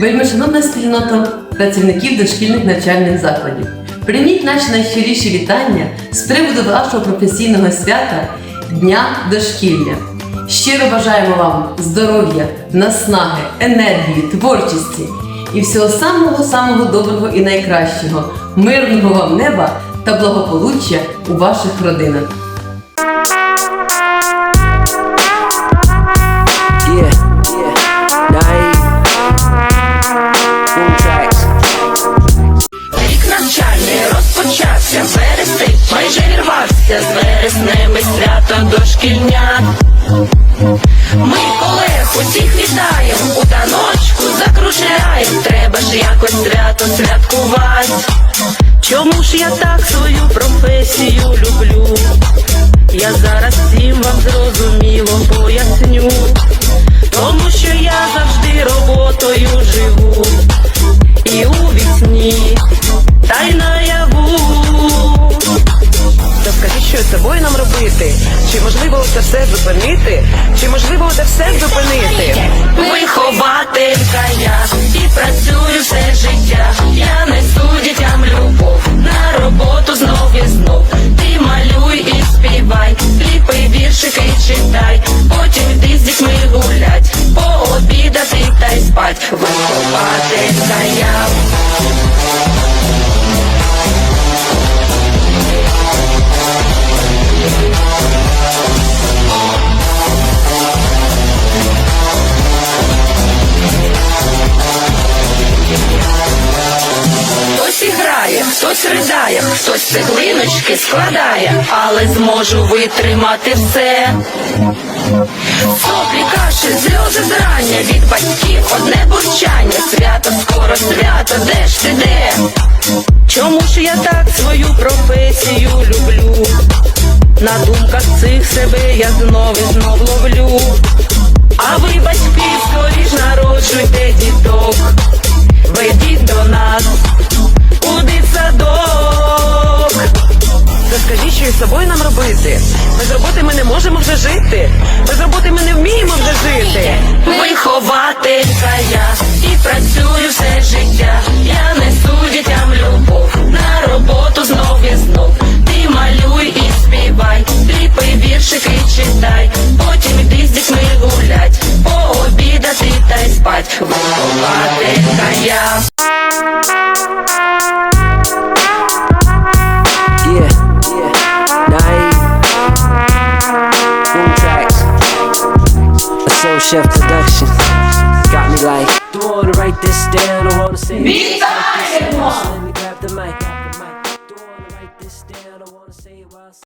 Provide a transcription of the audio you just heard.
Вельми шановна спільнота працівників дошкільних навчальних закладів. Прийміть наші найщиріші вітання з приводу вашого професійного свята Дня дошкілля. Щиро бажаємо вам здоров'я, наснаги, енергії, творчості і всього самого самого доброго і найкращого, мирного вам неба та благополуччя у ваших родинах. Майже вірвався з вересневе свято дошкільнят. Ми колег усіх вітаємо, у таночку закружляєм, треба ж якось свято святкувати. Чому ж я так свою професію люблю? Я зараз всім вам зрозуміло поясню, тому що я завжди роботою живу з собою нам робити? Чи можливо це все зупинити? Чи можливо це все зупинити? Вихователька я і працюю все життя. Я несу дітям любов на роботу знов і знов. Ти малюй і співай, ліпи віршики читай, потім йди з дітьми гулять, пообідати та й спать. Вихователька я. Хтось ридає, хтось цеглиночки складає, але зможу витримати все. Соплі каші, сльози зрання від батьків, одне бурчання, свято, скоро свято, де ж ти де? Чому ж я так свою професію люблю? На думках цих себе я знов і знов ловлю. А ви, батьки, собою нам робити? Без роботи ми не можемо вже жити. Без роботи ми не вміємо вже жити. Вихователька я і працюю все життя. Я несу дітям любов на роботу знов і знов. Ти малюй і співай, ліпи віршики читай, потім йди з дітьми гулять, пообідати та й спать. Вихователька я. Chef production. Got me like, don't wanna write this down, don't wanna say